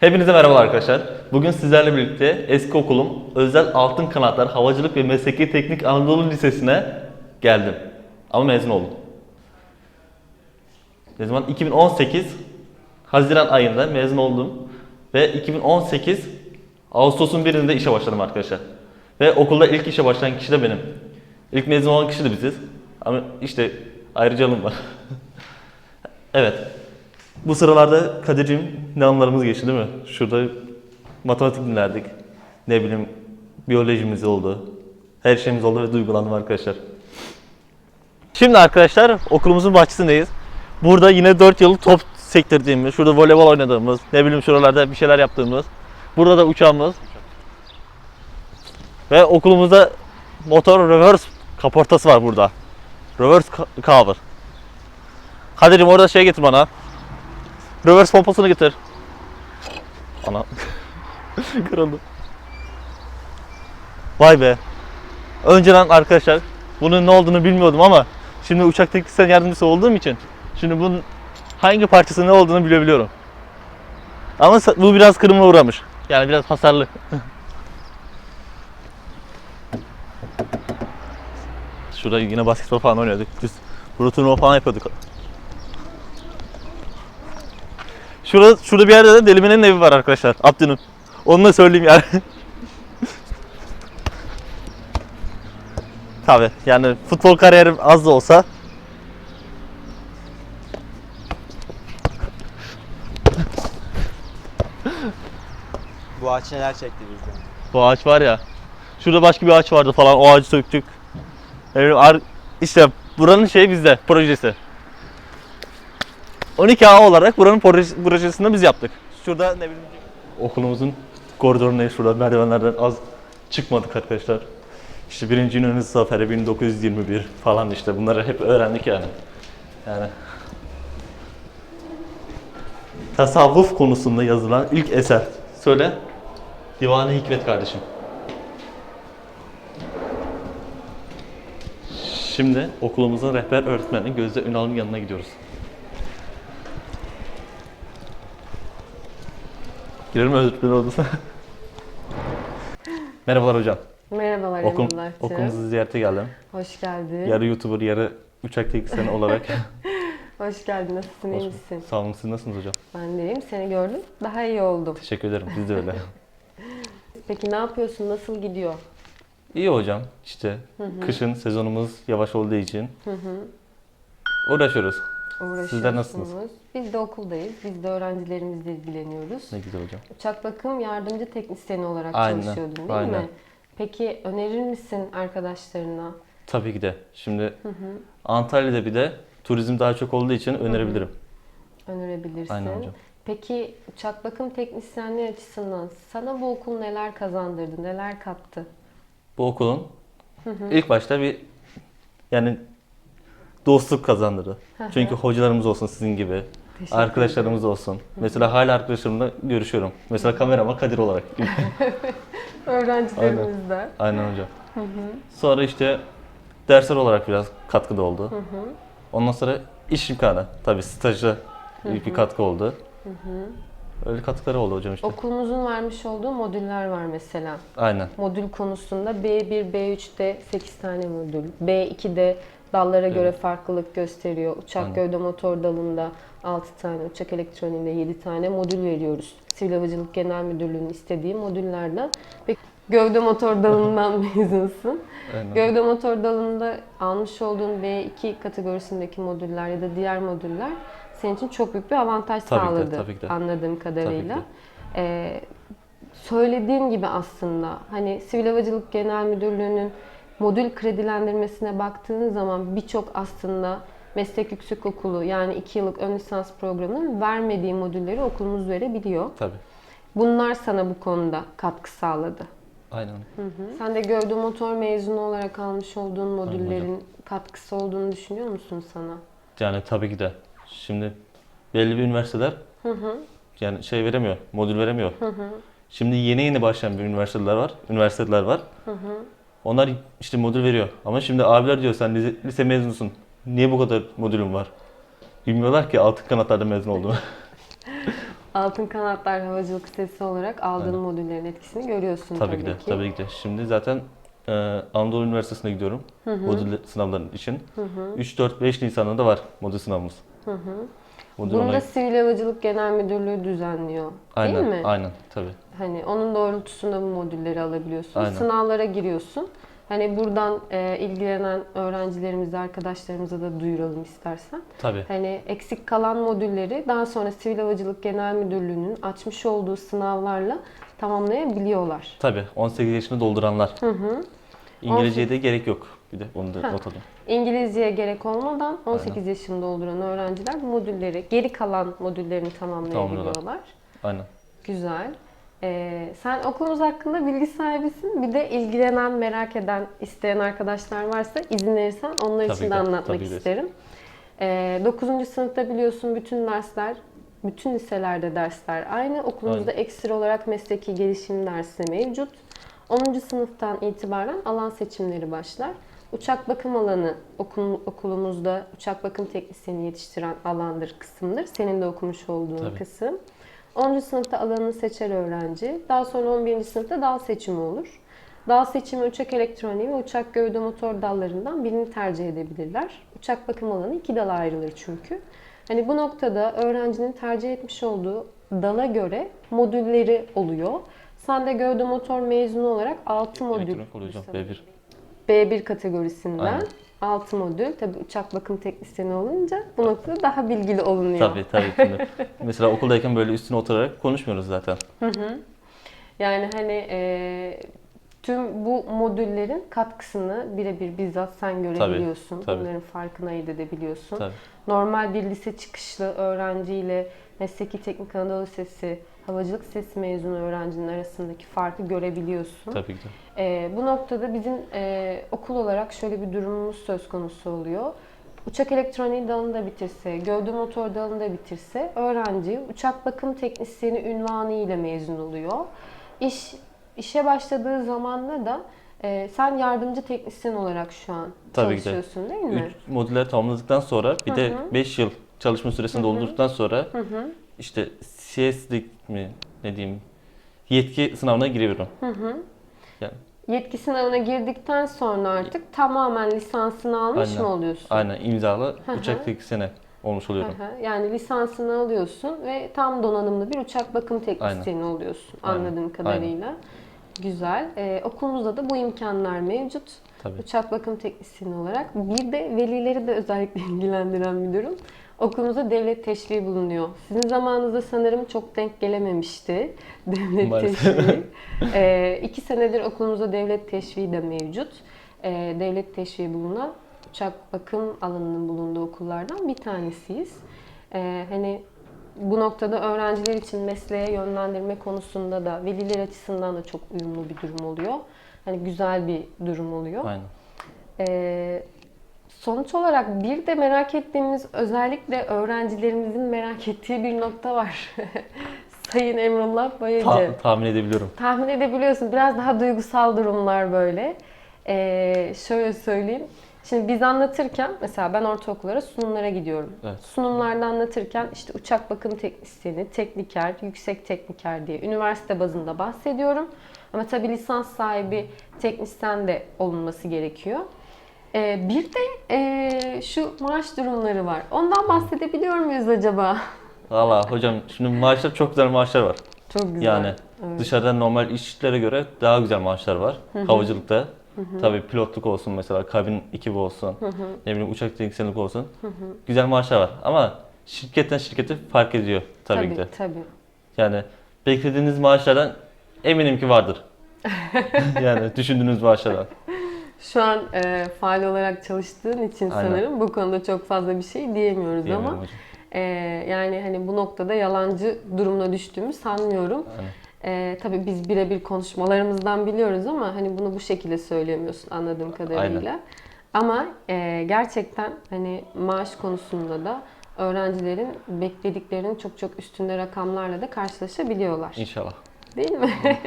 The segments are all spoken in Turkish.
Hepinize merhaba arkadaşlar. Bugün sizlerle birlikte eski okulum Özel Altın Kanatlar Havacılık ve Mesleki Teknik Anadolu Lisesi'ne geldim. Ama mezun oldum. Ne zaman? 2018 Haziran ayında mezun oldum. Ve 2018 Ağustos'un birinde işe başladım arkadaşlar. Ve okulda ilk işe başlayan kişi de benim. İlk mezun olan kişi de biziz. Ama işte ayrıcalığım var. evet. Bu sıralarda Kadir'cim ne anılarımız geçti değil mi? Şurada matematik dinlerdik. Ne bileyim biyolojimiz oldu. Her şeyimiz oldu ve duygulandım arkadaşlar. Şimdi arkadaşlar okulumuzun bahçesindeyiz. Burada yine 4 yıl top sektirdiğimiz, şurada voleybol oynadığımız, ne bileyim şuralarda bir şeyler yaptığımız. Burada da uçağımız. Ve okulumuzda motor reverse kaportası var burada. Reverse cover. Kadir'cim orada şey getir bana. Reverse pompasını getir. Ana. Kırıldı. Vay be. Önceden arkadaşlar bunun ne olduğunu bilmiyordum ama şimdi uçak teknisyen yardımcısı olduğum için şimdi bunun hangi parçası ne olduğunu bilebiliyorum. Ama bu biraz kırımla uğramış. Yani biraz hasarlı. Şurada yine basketbol falan oynuyorduk. Biz burada turnuva falan yapıyorduk. Şurada, şurada bir yerde de Delime'nin evi var arkadaşlar. Abdü'nün. Onu da söyleyeyim yani. Tabi yani futbol kariyerim az da olsa Bu ağaç neler çekti bizden. bu ağaç var ya. Şurada başka bir ağaç vardı falan o ağacı söktük. Yani ar- işte buranın şeyi bizde projesi. 12A olarak buranın proje- projesini biz yaptık. Şurada ne bileyim okulumuzun koridorundayız şurada merdivenlerden az çıkmadık arkadaşlar. İşte birinci İnönü Zaferi 1921 falan işte bunları hep öğrendik yani. Yani tasavvuf konusunda yazılan ilk eser. Söyle. Divanı Hikmet kardeşim. Şimdi okulumuzun rehber öğretmeni Gözde Ünal'ın yanına gidiyoruz. Girelim öğretmen odasına? Merhabalar hocam. Merhabalar Okum, Emrullah'cığım. okulumuzu ziyarete geldim. Hoş geldin. Yarı YouTuber, yarı uçak teknisyeni olarak. Hoş geldin. Nasılsın? iyi Hoş- misin? Sağ olun, siz nasılsınız hocam? Ben de iyiyim. Seni gördüm. Daha iyi oldum. Teşekkür ederim, biz de öyle. Peki ne yapıyorsun? Nasıl gidiyor? İyi hocam, işte kışın sezonumuz yavaş olduğu için uğraşıyoruz. Uğraşıyorsunuz. Sizler nasılsınız? Biz de okuldayız. Biz de öğrencilerimizle ilgileniyoruz. Ne güzel hocam. Uçak bakım yardımcı teknisyeni olarak Aynen, çalışıyordun değil aynen. mi? Peki önerir misin arkadaşlarına? Tabii ki de. Şimdi Antalya'da bir de turizm daha çok olduğu için önerebilirim. Önerebilirsin. Aynen hocam. Peki uçak bakım teknisyenliği açısından sana bu okul neler kazandırdı? Neler kattı? Bu okulun ilk başta bir yani dostluk kazandırdı. Çünkü hocalarımız olsun sizin gibi, Teşekkür arkadaşlarımız olsun. Mesela hala arkadaşlarımla görüşüyorum. Mesela kamerama Kadir olarak. Öğrencilerimizde. Aynen hocam. Sonra işte dersler olarak biraz katkıda oldu. Ondan sonra iş imkanı. Tabii stajda büyük bir katkı oldu. Öyle katkıları oldu hocam işte. Okulumuzun vermiş olduğu modüller var mesela. Aynen. Modül konusunda B1, B3'te 8 tane modül, B2'de dallara göre farklılık gösteriyor. Uçak Aynen. gövde motor dalında 6 tane, uçak elektroniğinde 7 tane modül veriyoruz. Sivil Havacılık Genel Müdürlüğü'nün istediği modüllerden. Ve gövde motor dalından mezunsun. Aynen. Gövde motor dalında almış olduğun B2 kategorisindeki modüller ya da diğer modüller senin için çok büyük bir avantaj Tabii ki de, sağladı tabii de. anladığım kadarıyla. Tabii ki. Ee, söylediğim gibi aslında hani Sivil Havacılık Genel Müdürlüğü'nün modül kredilendirmesine baktığın zaman birçok aslında meslek yüksekokulu yani 2 yıllık ön lisans programının vermediği modülleri okulumuz verebiliyor. Tabii. Bunlar sana bu konuda katkı sağladı. Aynen. Sen de gövde motor mezunu olarak almış olduğun modüllerin katkısı olduğunu düşünüyor musun sana? Yani tabii ki de. Şimdi belli bir üniversiteler yani şey veremiyor, modül veremiyor. Şimdi yeni yeni başlayan bir üniversiteler var, üniversiteler var. Onlar işte modül veriyor. Ama şimdi abiler diyor sen lise, lise mezunusun. Niye bu kadar modülün var? Bilmiyorlar ki altın kanatlarda mezun olduğumu. Altın Kanatlar Havacılık Sitesi olarak aldığın Aynen. modüllerin etkisini görüyorsun Tabii ki de, tabii ki de. Şimdi zaten e, Anadolu Üniversitesi'ne gidiyorum modül sınavların için. 3, 4, 5 Nisan'da da var modül sınavımız. Modül Bunu da Sivil Havacılık Genel Müdürlüğü düzenliyor. aynen, Değil mi? Aynen, tabii. Hani onun doğrultusunda bu modülleri alabiliyorsun. Aynen. Sınavlara giriyorsun. Hani buradan e, ilgilenen öğrencilerimize, arkadaşlarımıza da duyuralım istersen. Tabii. Hani eksik kalan modülleri daha sonra Sivil Havacılık Genel Müdürlüğü'nün açmış olduğu sınavlarla tamamlayabiliyorlar. Tabii. 18 yaşını dolduranlar. İngilizceye de gerek yok. Bir de onu da Ha. not alayım. İngilizceye gerek olmadan 18 yaşını dolduran öğrenciler modülleri, geri kalan modüllerini tamamlayabiliyorlar. Aynen. Güzel. Ee, sen okulumuz hakkında bilgi sahibisin. Bir de ilgilenen, merak eden, isteyen arkadaşlar varsa izin verirsen onlar Tabii için de ki, anlatmak isterim. Ee, 9. sınıfta biliyorsun bütün dersler, bütün liselerde dersler aynı. Okulumuzda ekstra olarak mesleki gelişim dersi mevcut. 10. sınıftan itibaren alan seçimleri başlar. Uçak bakım alanı okul, okulumuzda uçak bakım teknisyeni yetiştiren alandır, kısımdır. Senin de okumuş olduğun Tabii. kısım. 10. sınıfta alanını seçer öğrenci. Daha sonra 11. sınıfta dal seçimi olur. Dal seçimi uçak elektroniği ve uçak gövde motor dallarından birini tercih edebilirler. Uçak bakım alanı iki dala ayrılır çünkü. Hani bu noktada öğrencinin tercih etmiş olduğu dala göre modülleri oluyor. Sen de gövde motor mezunu olarak 6 modül Elektronik oluyor hocam. B1. B1 kategorisinden Aynen. 6 modül. Tabii uçak bakım teknisyeni olunca bu noktada daha bilgili olunuyor. Tabii tabii. Şimdi mesela okuldayken böyle üstüne oturarak konuşmuyoruz zaten. Yani hani e, tüm bu modüllerin katkısını birebir bizzat sen görebiliyorsun. tabii. Bunların farkına edebiliyorsun. Tabii. Normal bir lise çıkışlı öğrenciyle Mesleki Teknik Anadolu Lisesi Havacılık Lisesi mezunu öğrencinin arasındaki farkı görebiliyorsun. Tabii ki. Ee, bu noktada bizim e, okul olarak şöyle bir durumumuz söz konusu oluyor. Uçak elektroniği dalında bitirse, gövde motor dalında bitirse öğrenci uçak bakım teknisyeni ünvanı ile mezun oluyor. İş işe başladığı zamanda da e, sen yardımcı teknisyen olarak şu an Tabii ki de. çalışıyorsun değil mi? Üç modüller tamamladıktan sonra bir de 5 yıl çalışma süresini doldurduktan sonra işte CS'lik mi ne diyeyim yetki sınavına giriyorum. Yani Yetki sınavına girdikten sonra artık tamamen lisansını almış Aynen. mı oluyorsun? aynen imzalı hı. uçak teknisyeni olmuş oluyorum. Aha, Yani lisansını alıyorsun ve tam donanımlı bir uçak bakım teknisyeni oluyorsun Aynen. anladığım kadarıyla. Güzel. Ee, okulumuzda da bu imkanlar mevcut. Tabii. Uçak bakım teknisyeni olarak. Bir de velileri de özellikle ilgilendiren bir durum. Okulumuzda devlet teşviği bulunuyor. Sizin zamanınızda sanırım çok denk gelememişti devlet Maalesef. teşviği. Ee, iki senedir okulumuzda devlet teşviği de mevcut. Ee, devlet teşviği bulunan uçak bakım alanının bulunduğu okullardan bir tanesiyiz. Ee, hani bu noktada öğrenciler için mesleğe yönlendirme konusunda da veliler açısından da çok uyumlu bir durum oluyor. Hani güzel bir durum oluyor. Aynen. Ee, sonuç olarak bir de merak ettiğimiz özellikle öğrencilerimizin merak ettiği bir nokta var. Sayın Emrullah Bayıcı. Ta- tahmin edebiliyorum. Tahmin edebiliyorsun. Biraz daha duygusal durumlar böyle. Ee, şöyle söyleyeyim. Şimdi biz anlatırken mesela ben ortaokullara sunumlara gidiyorum. Evet. Sunumlarda anlatırken işte uçak bakım teknisyeni, tekniker, yüksek tekniker diye üniversite bazında bahsediyorum. Ama tabii lisans sahibi teknisyen de olunması gerekiyor. Ee, bir de ee, şu maaş durumları var. Ondan bahsedebiliyor muyuz acaba? Valla hocam şimdi maaşlar çok güzel maaşlar var. Çok güzel. Yani Evet. dışarıdan normal işlere göre daha güzel maaşlar var. Havacılıkta. Tabii pilotluk olsun mesela, kabin ekibi olsun, ne bileyim uçak teknisyenlik olsun. Güzel maaşlar var ama şirketten şirkete fark ediyor tabii, tabii ki de. Tabii. Yani beklediğiniz maaşlardan eminim ki vardır. yani düşündüğünüz maaşlardan. Şu an e, faal olarak çalıştığın için Aynen. sanırım bu konuda çok fazla bir şey diyemiyoruz Diyemiyorum ama hocam. e, yani hani bu noktada yalancı durumuna düştüğümü sanmıyorum. Aynen. E, tabii biz birebir konuşmalarımızdan biliyoruz ama hani bunu bu şekilde söyleyemiyorsun anladığım kadarıyla. Ama e, gerçekten hani maaş konusunda da öğrencilerin beklediklerinin çok çok üstünde rakamlarla da karşılaşabiliyorlar. İnşallah. Değil mi?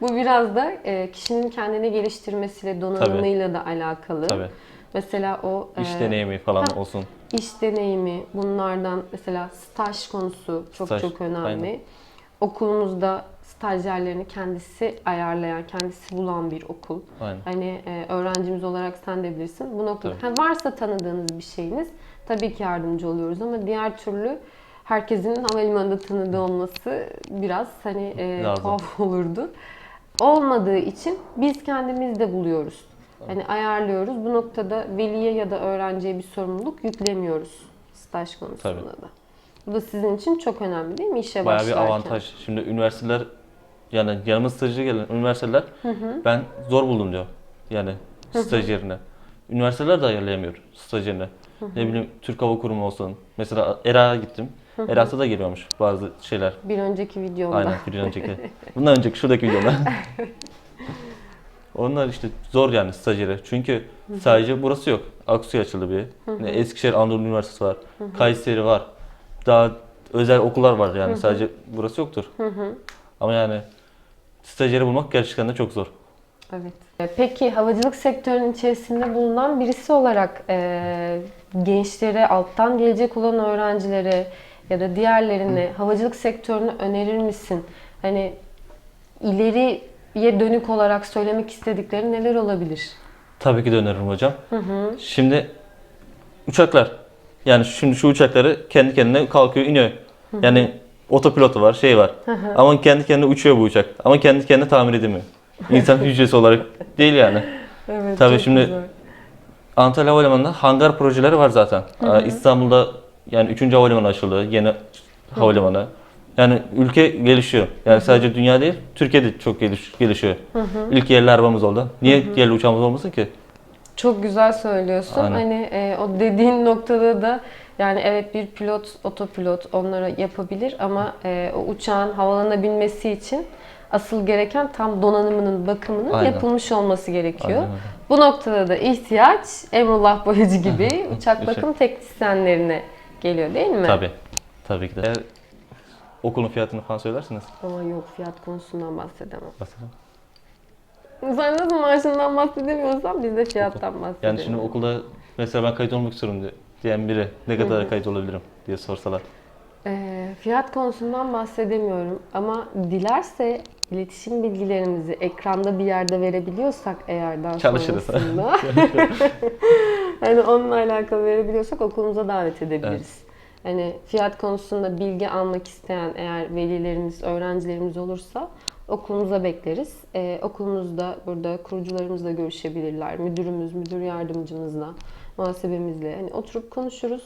Bu biraz da e, kişinin kendini geliştirmesiyle, donanımıyla da alakalı. Tabii. Mesela o İş e, deneyimi falan ha. olsun. iş deneyimi bunlardan mesela staj konusu çok Staj, çok önemli. aynen. Okulumuzda stajyerlerini kendisi ayarlayan, kendisi bulan bir okul. Aynen. Hani e, öğrencimiz olarak sen de bilirsin. Bu noktada ha, varsa tanıdığınız bir şeyiniz tabii ki yardımcı oluyoruz ama diğer türlü herkesin havalimanında tanıdığı olması biraz hani e, Lazım. tuhaf olurdu. Olmadığı için biz kendimiz de buluyoruz. Hani ayarlıyoruz. Bu noktada veliye ya da öğrenciye bir sorumluluk yüklemiyoruz staj konusunda Tabii. da. Bu da sizin için çok önemli değil mi işe Bayağı bir başlarken? avantaj. Şimdi üniversiteler yani yanıma stajyer gelen üniversiteler ben zor buldum diyor. Yani stajyerine. Üniversiteler de ayarlayamıyor stajyerini. Ne bileyim Türk Hava Kurumu olsun. Mesela ERA'ya gittim. ERA'da da geliyormuş bazı şeyler. Bir önceki videomda. Aynen bir önceki. Bundan önceki şuradaki videomda. Onlar işte zor yani stajyeri. Çünkü sadece burası yok. Aksu'ya açıldı bir. Eskişehir Anadolu Üniversitesi var. Kayseri var. Daha özel okullar var yani sadece burası yoktur. Ama yani stajyeri bulmak gerçekten de çok zor. Evet. E, Peki havacılık sektörünün içerisinde bulunan birisi olarak e, gençlere, alttan gelecek olan öğrencilere ya da diğerlerine havacılık sektörünü önerir misin? Hani ileriye dönük olarak söylemek istedikleri neler olabilir? Tabii ki de öneririm hocam. Şimdi uçaklar. Yani şimdi şu uçakları kendi kendine kalkıyor iniyor. Yani otopilotu var, şey var. Ama kendi kendine uçuyor bu uçak. Ama kendi kendine tamir edemiyor. İnsan hücresi olarak değil yani. Evet, Tabii çok şimdi- güzel. Antalya Havalimanı'nda hangar projeleri var zaten. Ee, İstanbul'da yani 3. havalimanı açıldı. Yeni havalimanı. Yani ülke gelişiyor. Yani sadece dünya değil, Türkiye'de çok geliş, gelişiyor. İlk yerli arabamız oldu. Niye yerli uçağımız olmasın ki? Çok güzel söylüyorsun. Aynen. Hani e, o dediğin noktada da yani evet bir pilot, otopilot onlara yapabilir ama e, o uçağın havalanabilmesi için asıl gereken tam donanımının bakımının Aynen. yapılmış olması gerekiyor. Aynen. Bu noktada da ihtiyaç Emrullah Boyacı gibi uçak bakım teknisyenlerine geliyor değil mi? Tabii. Tabii ki de. Eğer okulun fiyatını falan söylersiniz. Ama yok fiyat konusundan bahsedemem. Mesela. Sen nasıl maaşından bahsedemiyorsan biz de fiyattan bahsedelim. Yani şimdi okulda mesela ben kayıt olmak istiyorum diye- diyen biri ne kadar kayıt olabilirim diye sorsalar. Ee, fiyat konusundan bahsedemiyorum ama dilerse iletişim bilgilerimizi ekranda bir yerde verebiliyorsak eğer daha Çalışırız. sonrasında hani onunla alakalı verebiliyorsak okulumuza davet edebiliriz. Hani fiyat konusunda bilgi almak isteyen eğer velilerimiz, öğrencilerimiz olursa okulumuza bekleriz. Ee, okulumuzda burada kurucularımızla görüşebilirler. Müdürümüz, müdür yardımcımızla, muhasebemizle hani oturup konuşuruz.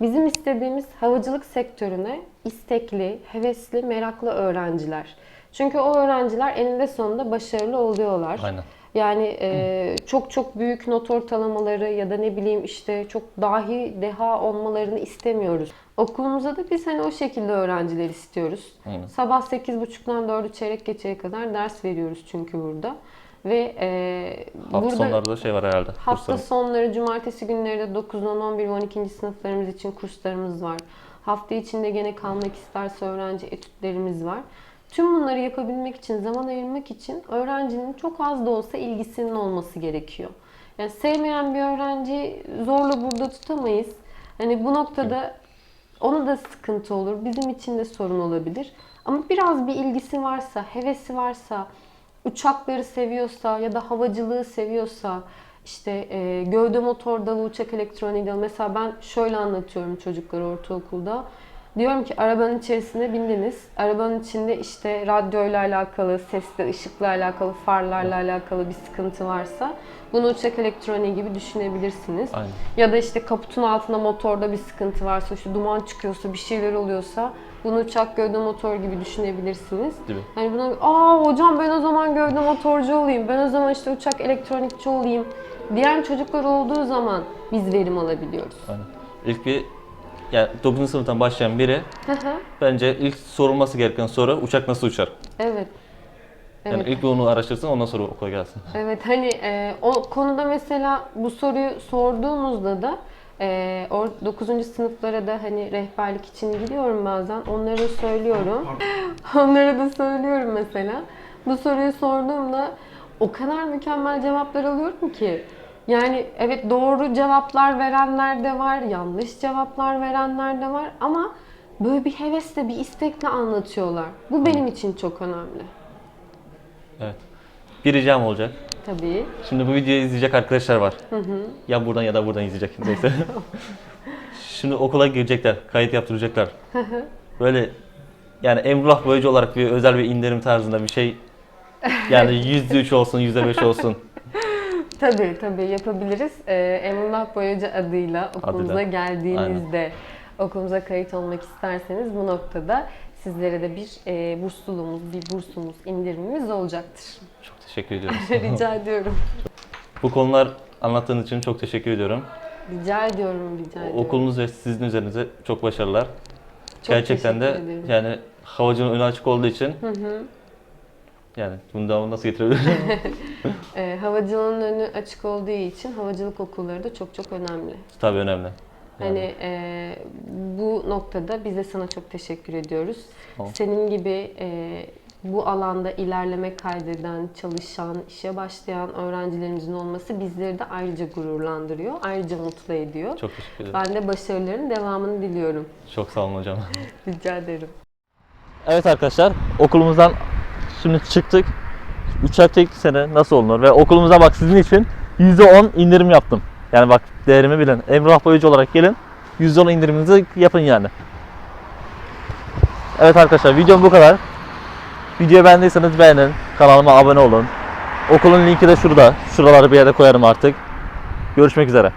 Bizim istediğimiz havacılık sektörüne istekli, hevesli, meraklı öğrenciler. Çünkü o öğrenciler eninde sonunda başarılı oluyorlar. Aynen. Yani e, çok çok büyük not ortalamaları ya da ne bileyim işte çok dahi deha olmalarını istemiyoruz. Okulumuza da biz hani o şekilde öğrenciler istiyoruz. Aynen. Sabah 8.30'dan 4'ü çeyrek geçeye kadar ders veriyoruz çünkü burada. Ve e, Hafta burada sonlarda şey var herhalde. Hafta kursların. sonları, cumartesi günleri de 9, 10, 11 ve 12. sınıflarımız için kurslarımız var. Hafta içinde gene kalmak isterse öğrenci etütlerimiz var. Tüm bunları yapabilmek için, zaman ayırmak için öğrencinin çok az da olsa ilgisinin olması gerekiyor. Yani sevmeyen bir öğrenci zorla burada tutamayız. Hani bu noktada ona da sıkıntı olur. Bizim için de sorun olabilir. Ama biraz bir ilgisi varsa, hevesi varsa, uçakları seviyorsa ya da havacılığı seviyorsa, işte e, gövde motor dalı, uçak elektroniği dalı. Mesela ben şöyle anlatıyorum çocuklara ortaokulda. Diyorum ki arabanın içerisine bindiniz. Arabanın içinde işte radyoyla alakalı, sesle, ışıkla alakalı, farlarla alakalı bir sıkıntı varsa bunu uçak elektroniği gibi düşünebilirsiniz. Aynen. Ya da işte kaputun altında motorda bir sıkıntı varsa, işte duman çıkıyorsa, bir şeyler oluyorsa bunu uçak gövde motor gibi düşünebilirsiniz. Değil mi? Hani buna aa hocam ben o zaman gövde motorcu olayım, ben o zaman işte uçak elektronikçi olayım diyen çocuklar olduğu zaman biz verim alabiliyoruz. Aynen. İlk bir yani 9. sınıftan başlayan biri Hı hı, bence ilk sorulması gereken soru uçak nasıl uçar? evet. Yani Evet. ilk bir onu araştırsın ondan sonra okula gelsin. Evet hani e, o konuda mesela bu soruyu sorduğumuzda da e, o 9. sınıflara da hani rehberlik için gidiyorum bazen. Onlara da söylüyorum. Onlara da söylüyorum mesela. Bu soruyu sorduğumda o kadar mükemmel cevaplar alıyorum ki. Yani evet doğru cevaplar verenler de var, yanlış cevaplar verenler de var ama böyle bir hevesle, bir istekle anlatıyorlar. Bu benim için çok önemli. Evet. Bir ricam olacak. Tabii. Şimdi bu videoyu izleyecek arkadaşlar var. Ya buradan ya da buradan izleyecek neyse. Şimdi okula girecekler, kayıt yaptıracaklar. Böyle yani Emrullah Boyacı olarak bir özel bir indirim tarzında bir şey yani %3 olsun, %5 olsun. Tabii tabii yapabiliriz. Ee, Emrullah Boyacı adıyla okulumuza Adıyla. geldiğinizde okulumuza kayıt olmak isterseniz bu noktada sizlere de bir e, bursluluğumuz, bir bursumuz, indirimimiz olacaktır. Çok teşekkür ediyorum. Rica ediyorum. Bu konular anlattığınız için çok teşekkür ediyorum. Rica ediyorum, rica ediyorum. Okulunuz ve sizin üzerinize çok başarılar. Çok Gerçekten de teşekkür ederim. yani havacının önü açık olduğu için yani bunu devamlı nasıl getirebilirim? Ee, havacılığın önü açık olduğu için havacılık okulları da çok çok önemli. Tabii önemli. Hani e, bu noktada biz de sana çok teşekkür ediyoruz. Tamam. Senin gibi e, bu alanda ilerleme kaydeden, çalışan, işe başlayan öğrencilerimizin olması bizleri de ayrıca gururlandırıyor, ayrıca mutlu ediyor. Çok teşekkür ederim. Ben de başarıların devamını diliyorum. Çok sağ olun hocam. Rica ederim. Evet arkadaşlar okulumuzdan şimdi çıktık. Uçak tek sene nasıl olunur ve okulumuza bak sizin için %10 indirim yaptım. Yani bak değerimi bilin. Emrah Boyacı olarak gelin. %10 indiriminizi yapın yani. Evet arkadaşlar videom bu kadar. Videoyu beğendiyseniz beğenin. Kanalıma abone olun. Okulun linki de şurada. Şuraları bir yere koyarım artık. Görüşmek üzere.